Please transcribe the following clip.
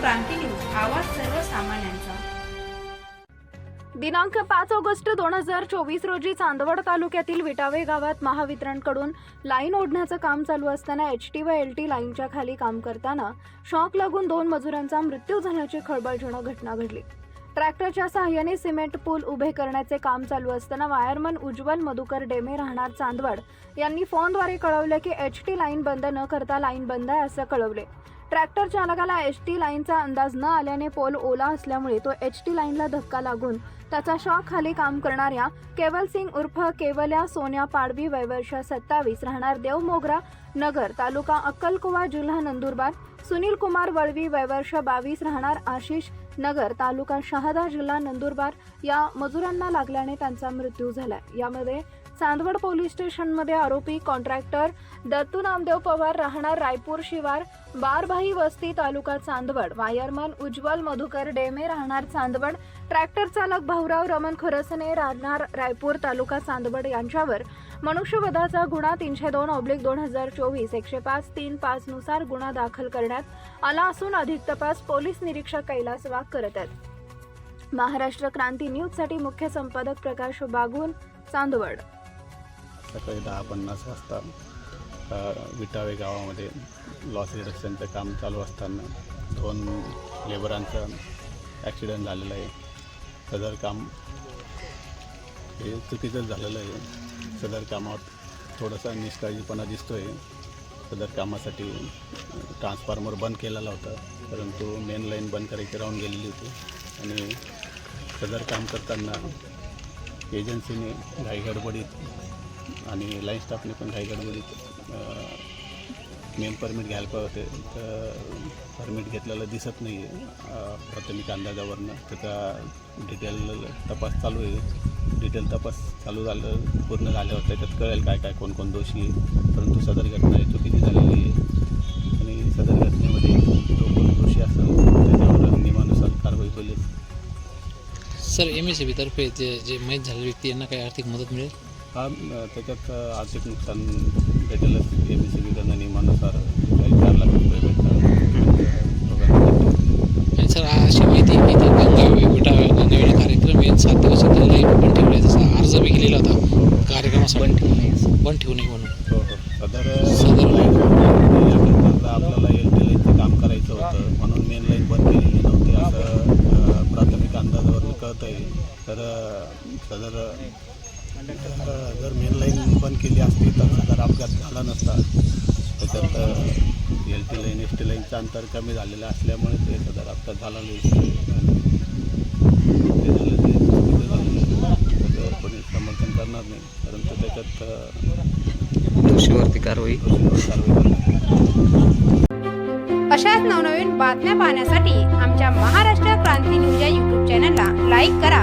क्रांती news आवाज सर्वसामान्यांचा. दिनांक पाच ऑगस्ट दोन हजार चोवीस रोजी चांदवड तालुक्यातील विटावे गावात महावितरणकडून लाईन ओढण्याचं काम चालू असताना एच टी व एल टी लाईनच्या खाली काम करताना शॉक लागून दोन मजुरांचा मृत्यू झाल्याची खळबळजनक घटना घडली. ट्रॅक्टरच्या सहाय्याने सिमेंट पूल उभे करण्याचे काम चालू असताना वायरमन उज्ज्वल मधुकर डेमे राहणार चांदवड यांनी फोनद्वारे कळवले की एच टी लाईन बंद न करता लाईन बंद आहे असं कळवले. ट्रॅक्टर चालकाला एच टी लाईनचा अंदाज न आल्याने पोल ओला असल्यामुळे तो एच टी लाईनला धक्का लागून त्याचा शॉक खाली काम करणाऱ्या केवल सिंग उर्फ केवल्या सोन्या पाडवी वयवर्ष सत्तावीस राहणार देवमोगरा नगर तालुका अक्कलकुवा जिल्हा नंदुरबार. सुनील कुमार वळवी वयवर्ष बावीस राहणार आशिष नगर तालुका शहादा जिल्हा नंदुरबार. या मजुरांना लागल्याने त्यांचा मृत्यू झाला यामध्ये चांदवड पोलीस स्टेशनमध्ये आरोपी कॉन्ट्रॅक्टर दत्तू नामदेव पवार राहणार रायपूर शिवार बारभाई वस्ती तालुका चांदवड वायरमन उज्ज्वल मधुकर डेमे राहणार चांदवड ट्रॅक्टर चालक भाऊराव रमण खरसने राहणार रायपूर तालुका चांदवड यांच्यावर मनुष्यवधाचा गुन्हा तीनशे दोन ऑब्लिक दोन हजार चोवीस एकशे पाच तीन पाच नुसार गुन्हा दाखल करण्यात आला असून अधिक तपास पोलीस निरीक्षक कैलास वाघ करत आहेत. महाराष्ट्र क्रांती न्यूजसाठी मुख्य संपादक प्रकाश बागुल चांदवड. सकाळी दहा पन्नास वाजता विटावे गावामध्ये लॉस रिडक्शनचं काम चालू असताना दोन लेबरांचं ॲक्सिडेंट झालेलं आहे. सदर काम हे चुकीचं झालेलं आहे. सदर कामात थोडासा निष्काळजीपणा दिसतो आहे सदर कामासाठी ट्रान्सफॉर्मर बंद केलेला होता परंतु मेन लाईन बंद करायची राहून गेलेली होती. आणि सदर काम करताना एजन्सीने घाईगडबडीत आणि लाईन स्टाफने पण काही गडबडीत मेन परमिट घ्यायला पाहिजे होते. तर परमिट घेतलेलं दिसत नाही आहे प्राथमिक अंदाजावरनं. त्याचा डिटेल तपास चालू आहे. डिटेल तपास चालू झालं पूर्ण झाल्यावर त्याच्यात कळेल काय काय कोण कोण दोषी आहे. परंतु सदर घटना ही चुकीची झालेली आहे. आणि सदर घटनेमध्ये जो कोण दोषी असेल त्याच्यावर नियमानुसार कारवाई होईल. सर एम एस सी तर्फे जे जे माहीत झालेले व्यक्ती यांना काही आर्थिक मदत मिळेल? हा त्याच्यात आर्थिक नुकसान भेटेलच एम सी बीकडनं नियमानुसार काही चार लाख रुपये भेटतात. सर अशी माहिती आहे की इथं गंगा विटा गंगावेळी कार्यक्रम आहे सात दिवस लाइट पण ठेवले जसा अर्ज बी केलेला होता. कार्यक्रमासाठी. बंद ठेवू नये म्हणून. हो हो. सदर सदर लाईन याकरता आपल्याला एल टी लाईनचं काम करायचं होतं. म्हणून मेन लाईन बंद केलेली नव्हती. असं प्राथमिक अंदाजावर कळत आहे तर सदर जर मेन लाईन बंद केली असती तर सदर अपघात झाला नसता. त्याच्यात L T line S T लाईनचं अंतर कमी झालेलं असल्यामुळे ते सदर अपघात झाला नाही. कोणी समर्थन करणार नाही. परंतु त्याच्यात दोषीवरती कारवाई. अशाच नवनवीन बातम्या पाहण्यासाठी आमच्या महाराष्ट्र क्रांती न्यूज या यूट्यूब चॅनलला लाईक करा.